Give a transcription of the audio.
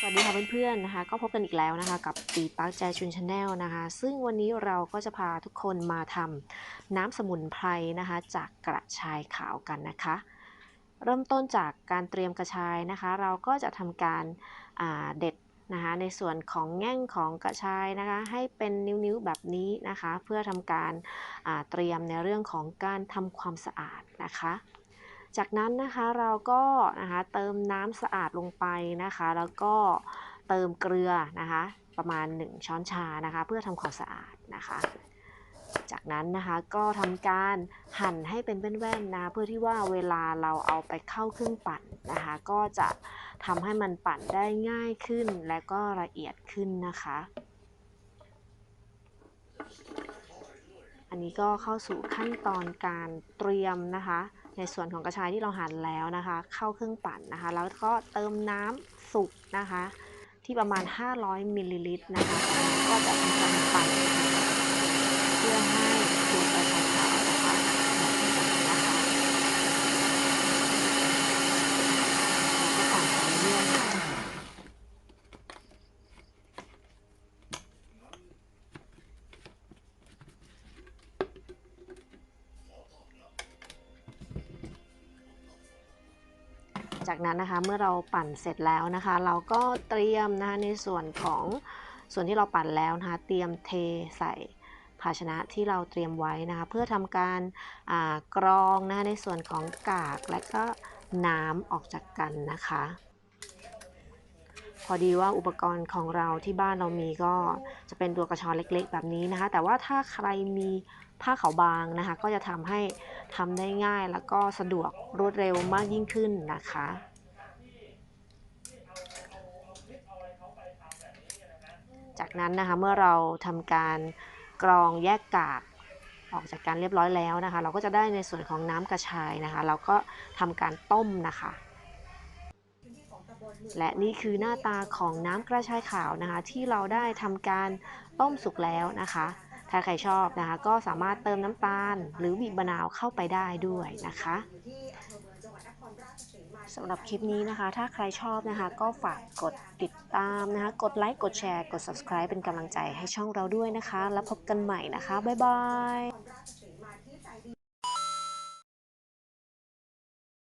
สวัสดีค่ะเพื่อนๆนะคะ ก็พบกันอีกแล้วนะคะ กับปีปาร์คใจชุนชาแนลนะคะ ซึ่งวันนี้เราก็จะพาทุกคนมาทำน้ำสมุนไพรนะคะ จากกระชายขาวกันนะคะ เริ่มต้นจากการเตรียมกระชายนะคะ เราก็จะทำการาเด็ดนะคะในส่วนของแง่งของกระชายนะคะให้เป็นนิ้วๆแบบนี้นะคะ เพื่อทำการาเตรียมในเรื่องของการทำความสะอาดนะคะ จากนั้นนะคะเราก็นะคะเติมน้ำสะอาดลงไปนะคะ แล้วก็เติมเกลือนะคะประมาณ 1 ช้อนชานะคะ เพื่อทำความสะอาดนะคะ จากนั้นนะคะก็ทำการหั่นให้เป็นแว่นๆนะเพื่อที่ว่าเวลาเราเอาไปเข้าเครื่องปั่นนะคะ ก็จะทำให้มันปั่นได้ง่ายขึ้นและก็ละเอียดขึ้นนะคะอันนี้ก็เข้าสู่ขั้นตอนการเตรียมนะคะ ในส่วนของกระชายที่เราหั่นแล้วนะคะ เข้าเครื่องปั่นนะคะ แล้วก็เติมน้ำสุกนะคะ ที่ประมาณ 500มิลลิลิตรนะคะ ก็จะทำการปั่น จากนั้นนะคะเมื่อเราปั่นเสร็จแล้วนะคะ เราก็เตรียมนะคะในส่วนของส่วนที่เราปั่นแล้วนะคะ เตรียมเทใส่ภาชนะที่เราเตรียมไว้นะคะ เพื่อทำการกรองนะคะในส่วนของกากและก็น้ำออกจากกันนะคะ พอดีว่าอุปกรณ์ของเราที่บ้านเรามีก็จะเป็นตัวกระชอนเล็ก ๆ แบบนี้นะคะ แต่ว่าถ้าใครมีผ้าขาวบางนะคะ ก็จะทำให้ทำได้ง่ายแล้วก็สะดวกรวดเร็วมากยิ่งขึ้นนะคะจากนั้นนะคะเมื่อเราทำการกรองแยกกากออกจากกันเรียบร้อยแล้วนะคะ เราก็จะได้ในส่วนของน้ำกระชายนะคะ เราก็ทำการต้มนะคะ และนี่คือหน้าตาของน้ำกระชายขาวนะคะ ที่เราได้ทำการต้มสุกแล้วนะคะ ถ้าใครชอบนะคะ ก็สามารถเติมน้ำตาล หรือบีบมะนาวเข้าไปได้ด้วยนะคะสำหรับคลิปนี้นะคะ ถ้าใครชอบนะคะ ก็ฝากกดติดตามนะคะ กดไลค์กดแชร์ กด subscribe เป็นกำลังใจให้ช่องเราด้วยนะคะ แล้วพบกันใหม่นะคะ บ๊ายบาย